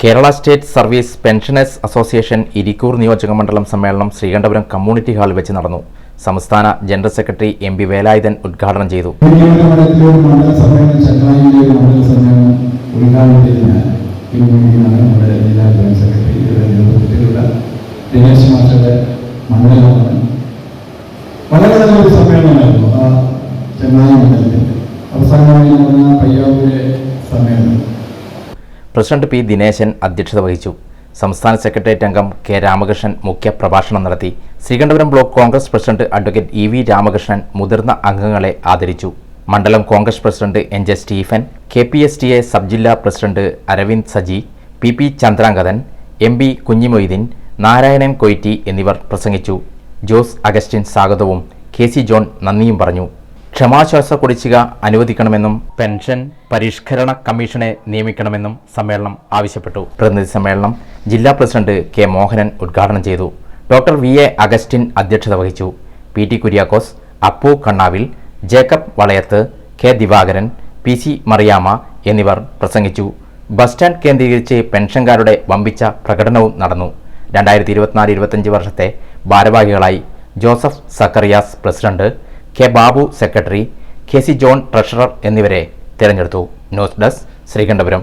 Kerala state service pensioners association Irikkur നിയോജക മണ്ഡലം സമ്മേളനം ശ്രീകണ്ഠപുരം കമ്മ്യൂണിറ്റി ഹാളിൽ വെച്ച് നടന്നു. സംസ്ഥാന general secretary M P Velayudhan ഉദ്ഘാടനം ചെയ്തു. സമ്മേളനമായിരുന്നു ആ ചെന്നായി മണ്ഡലത്തിൽ അവസാനമായി നടന്ന പയ്യാവൂരെ സമ്മേളനം പ്രസിഡന്റ് പി ദിനേശൻ അധ്യക്ഷത വഹിച്ചു. സംസ്ഥാന സെക്രട്ടേറിയറ്റ് അംഗം കെ രാമകൃഷ്ണൻ മുഖ്യ പ്രഭാഷണം നടത്തി. Sreekandapuram block Congress president advocate E V Ramakrishnan മുതിർന്ന അംഗങ്ങളെ ആദരിച്ചു. മണ്ഡലം Congress president N J Stephen K P S T A sub ജില്ലാ president Aravind Saji P P Chandrangathan M P Kunhimoideen Narayanan Koyitty എന്നിവർ പ്രസംഗിച്ചു. ജോസ് അഗസ്റ്റിൻ സ്വാഗതവും K C John നന്ദിയും പറഞ്ഞു. ക്ഷമാശ്വാസ കുടിശ്ശിക അനുവദിക്കണമെന്നും പെൻഷൻ പരിഷ്കരണ കമ്മീഷനെ നിയമിക്കണമെന്നും സമ്മേളനം ആവശ്യപ്പെട്ടു. പ്രതിനിധി സമ്മേളനം ജില്ലാ പ്രസിഡന്റ് കെ മോഹനൻ ഉദ്ഘാടനം ചെയ്തു. ഡോക്ടർ വി എ അഗസ്റ്റിൻ അധ്യക്ഷത വഹിച്ചു. P T Kuriakose Appu Kannavil Jacob Valayath K Divakaran P C Mariyama എന്നിവർ പ്രസംഗിച്ചു. ബസ് സ്റ്റാൻഡ് കേന്ദ്രീകരിച്ച് പെൻഷൻകാരുടെ വമ്പിച്ച പ്രകടനവും നടന്നു. രണ്ടായിരത്തി ഇരുപത്തിനാല് ഇരുപത്തഞ്ച് വർഷത്തെ ഭാരവാഹികളായി Joseph Zacharias president K Babu secretary K C John treasurer എന്നിവരെ തിരഞ്ഞെടുത്തു. News desk Sreekandapuram.